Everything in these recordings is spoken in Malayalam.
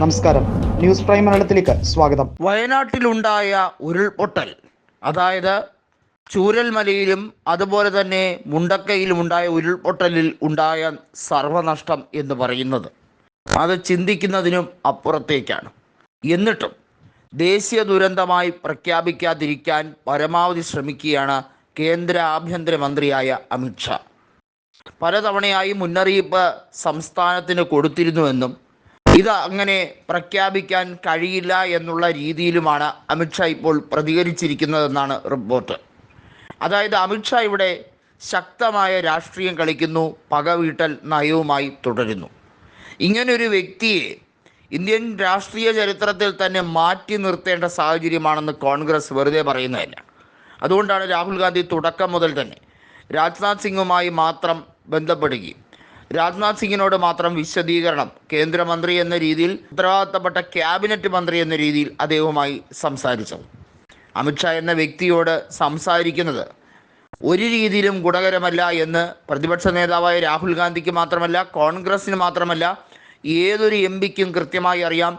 നമസ്കാരം. ന്യൂസ് പ്രൈം മലയാളത്തിലേക്ക് സ്വാഗതം. വയനാട്ടിലുണ്ടായ ഉരുൾപൊട്ടൽ അതായത് ചൂരൽമലയിലും അതുപോലെ തന്നെ മുണ്ടക്കയിലും ഉണ്ടായ ഉരുൾപൊട്ടലിൽ ഉണ്ടായ സർവനഷ്ടം എന്ന് പറയുന്നത്. അത് ചിന്തിക്കുന്നതിനും അപ്പുറത്തേക്കാണ്. എന്നിട്ടും ദേശീയ ദുരന്തമായി പ്രഖ്യാപിക്കാതിരിക്കാൻ പരമാവധി ശ്രമിക്കുകയാണ് കേന്ദ്ര ആഭ്യന്തരമന്ത്രിയായ അമിത്ഷാ പലതവണയായി മുന്നറിയിപ്പ് സംസ്ഥാനത്തിന് കൊടുത്തിരുന്നുവെന്നും ഇത് അങ്ങനെ പ്രഖ്യാപിക്കാൻ കഴിയില്ല എന്നുള്ള രീതിയിലുമാണ് അമിത്ഷാ ഇപ്പോൾ പ്രതികരിച്ചിരിക്കുന്നതെന്നാണ് റിപ്പോർട്ട്. അതായത് അമിത്ഷാ ഇവിടെ ശക്തമായ രാഷ്ട്രീയം കളിക്കുന്നു പകവീട്ടൽ നയവുമായി തുടരുന്നു. ഇങ്ങനൊരു വ്യക്തിയെ ഇന്ത്യൻ രാഷ്ട്രീയ ചരിത്രത്തിൽ തന്നെ മാറ്റി നിർത്തേണ്ട സാഹചര്യമാണെന്ന് കോൺഗ്രസ് വെറുതെ പറയുന്നതല്ല. അതുകൊണ്ടാണ് രാഹുൽ ഗാന്ധി തുടക്കം മുതൽ തന്നെ രാജ്നാഥ് സിംഗുമായി മാത്രം ബന്ധപ്പെടുകയും രാജ്നാഥ് സിംഗിനോട് മാത്രം വിശദീകരണം. കേന്ദ്രമന്ത്രി എന്ന രീതിയിൽ ഉത്തരവാദിത്തപ്പെട്ട ക്യാബിനറ്റ് മന്ത്രി എന്ന രീതിയിൽ അദ്ദേഹവുമായി സംസാരിച്ചു. അമിത്ഷാ എന്ന വ്യക്തിയോട് സംസാരിക്കുന്നത് ഒരു രീതിയിലും ഗുണകരമല്ല എന്ന് പ്രതിപക്ഷ നേതാവായ രാഹുൽ ഗാന്ധിക്ക് മാത്രമല്ല കോൺഗ്രസിന് മാത്രമല്ല ഏതൊരു എം പിക്കും കൃത്യമായി അറിയാം.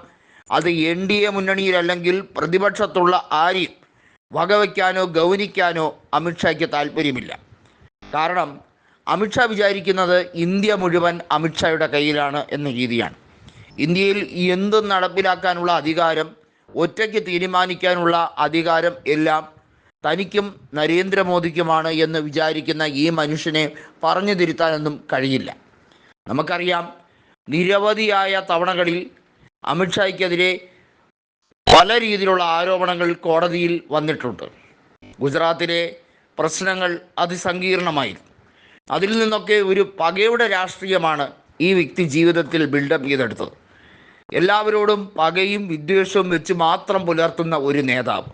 അത് എൻ ഡി എ മുന്നണിയിലല്ലെങ്കിൽ പ്രതിപക്ഷത്തുള്ള ആരെയും വകവയ്ക്കാനോ ഗൗനിക്കാനോ അമിത്ഷായ്ക്ക് താല്പര്യമില്ല. കാരണം അമിത്ഷാ വിചാരിക്കുന്നത് ഇന്ത്യ മുഴുവൻ അമിത്ഷായുടെ കയ്യിലാണ് എന്ന രീതിയാണ്. ഇന്ത്യയിൽ എന്തും നടപ്പിലാക്കാനുള്ള അധികാരം ഒറ്റയ്ക്ക് തീരുമാനിക്കാനുള്ള അധികാരം എല്ലാം തനിക്കും നരേന്ദ്രമോദിക്കുമാണ് എന്ന് വിചാരിക്കുന്ന ഈ മനുഷ്യനെ പറഞ്ഞു തിരുത്താനൊന്നും കഴിയില്ല. നമുക്കറിയാം നിരവധിയായ തവണകളിൽ അമിത്ഷായ്ക്കെതിരെ പല രീതിയിലുള്ള ആരോപണങ്ങൾ കോടതിയിൽ വന്നിട്ടുണ്ട്. ഗുജറാത്തിലെ പ്രശ്നങ്ങൾ അതിസങ്കീർണമായിരുന്നു. അതിൽ നിന്നൊക്കെ ഒരു പകയുടെ രാഷ്ട്രീയമാണ് ഈ വ്യക്തി ജീവിതത്തിൽ ബിൽഡപ്പ് ചെയ്തെടുത്തത്. എല്ലാവരോടും പകയും വിദ്വേഷവും വെച്ച് മാത്രം പുലർത്തുന്ന ഒരു നേതാവ്.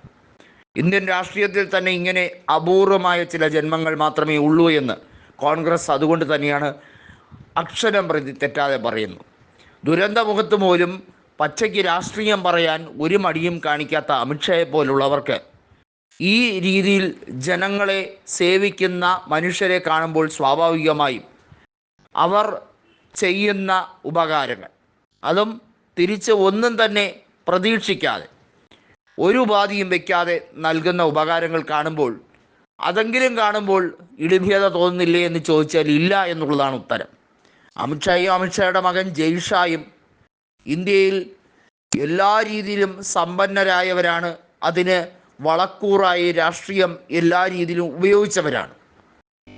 ഇന്ത്യൻ രാഷ്ട്രീയത്തിൽ തന്നെ ഇങ്ങനെ അപൂർവമായ ചില ജന്മങ്ങൾ മാത്രമേ ഉള്ളൂ എന്ന് കോൺഗ്രസ് അതുകൊണ്ട് തന്നെയാണ് അക്ഷരം പ്രതി തെറ്റാതെ പറയുന്നു. ദുരന്തമുഖത്ത് പോലും പച്ചയ്ക്ക് രാഷ്ട്രീയം പറയാൻ ഒരു മടിയും കാണിക്കാത്ത അമിത്ഷായെ പോലുള്ളവർക്ക് ഈ രീതിയിൽ ജനങ്ങളെ സേവിക്കുന്ന മനുഷ്യരെ കാണുമ്പോൾ സ്വാഭാവികമായും അവർ ചെയ്യുന്ന ഉപകാരങ്ങൾ. അതും തിരിച്ച് ഒന്നും തന്നെ പ്രതീക്ഷിക്കാതെ ഒരു ഉപാധിയും വയ്ക്കാതെ നൽകുന്ന ഉപകാരങ്ങൾ കാണുമ്പോൾ അതെങ്കിലും കാണുമ്പോൾ ഇടിഭേദ തോന്നുന്നില്ലേ എന്ന് ചോദിച്ചാൽ ഇല്ല എന്നുള്ളതാണ് ഉത്തരം. അമിത്ഷായും അമിത്ഷായുടെ മകൻ ജയ്ഷായും ഇന്ത്യയിൽ എല്ലാ രീതിയിലും സമ്പന്നരായവരാണ്. അതിന് വളക്കൂറായി രാഷ്ട്രീയം എല്ലാ രീതിയിലും ഉപയോഗിച്ചവരാണ്.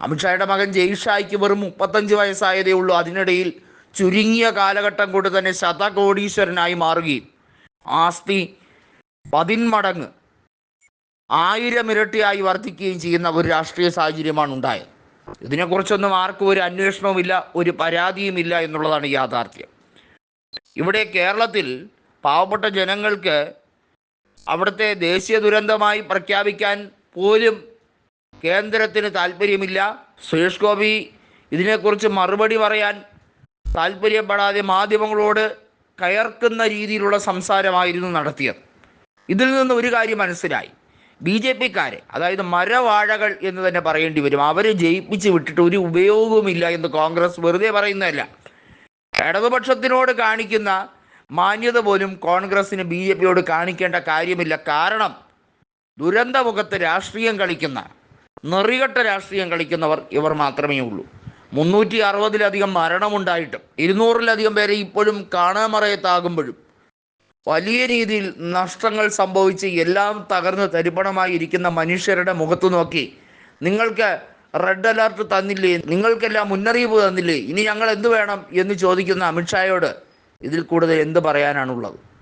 അമിത്ഷായുടെ മകൻ ജയ്ഷായ്ക്ക് വെറും മുപ്പത്തഞ്ച് വയസ്സായതേ ഉള്ളൂ. അതിനിടയിൽ ചുരുങ്ങിയ കാലഘട്ടം കൊണ്ട് തന്നെ ശതകോടീശ്വരനായി മാറുകയും ആസ്തി പതിന്മടങ്ങ് ആയിരം ഇരട്ടിയായി വർദ്ധിക്കുകയും ചെയ്യുന്ന ഒരു രാഷ്ട്രീയ സാഹചര്യമാണ് ഉണ്ടായത്. ഇതിനെക്കുറിച്ചൊന്നും ആർക്കും ഒരു അന്വേഷണവുമില്ല ഒരു പരാതിയുമില്ല എന്നുള്ളതാണ് യാഥാർത്ഥ്യം. ഇവിടെ കേരളത്തിൽ പാവപ്പെട്ട ജനങ്ങൾക്ക് അവിടുത്തെ ദേശീയ ദുരന്തമായി പ്രഖ്യാപിക്കാൻ പോലും കേന്ദ്രത്തിന് താല്പര്യമില്ല. സുരേഷ് ഗോപി ഇതിനെക്കുറിച്ച് മറുപടി പറയാൻ താല്പര്യപ്പെടാതെ മാധ്യമങ്ങളോട് കയർക്കുന്ന രീതിയിലുള്ള സംസാരമായിരുന്നു നടത്തിയത്. ഇതിൽ നിന്ന് ഒരു കാര്യം മനസ്സിലായി. ബി ജെ പിക്കാരെ അതായത് മരവാഴകൾ എന്ന് തന്നെ പറയേണ്ടി വരും. അവരെ ജയിപ്പിച്ച് വിട്ടിട്ട് ഒരു ഉപയോഗവുമില്ല എന്ന് കോൺഗ്രസ് വെറുതെ പറയുന്നതല്ല. ഇടതുപക്ഷത്തിനോട് കാണിക്കുന്ന മാന്യത പോലും കോൺഗ്രസിന് ബി ജെ പിയോട് കാണിക്കേണ്ട കാര്യമില്ല. കാരണം ദുരന്തമുഖത്ത് രാഷ്ട്രീയം കളിക്കുന്ന നെറികെട്ട രാഷ്ട്രീയം കളിക്കുന്നവർ ഇവർ മാത്രമേ ഉള്ളൂ. മുന്നൂറ്റി അറുപതിലധികം മരണമുണ്ടായിട്ടും ഇരുന്നൂറിലധികം പേരെ ഇപ്പോഴും കാണാമറയത്താകുമ്പോഴും വലിയ രീതിയിൽ നഷ്ടങ്ങൾ സംഭവിച്ച് എല്ലാം തകർന്ന് തരിപ്പണമായി ഇരിക്കുന്ന മനുഷ്യരുടെ മുഖത്ത് നോക്കി നിങ്ങൾക്ക് റെഡ് അലർട്ട് തന്നില്ലേ? നിങ്ങൾക്കെല്ലാം മുന്നറിയിപ്പ് തന്നില്ലേ? ഇനി ഞങ്ങൾ എന്ത് വേണം എന്ന് ചോദിക്കുന്ന അമിത്ഷായോട് ഇതിൽ കൂടുതൽ എന്ത് പറയാനാണുള്ളത്?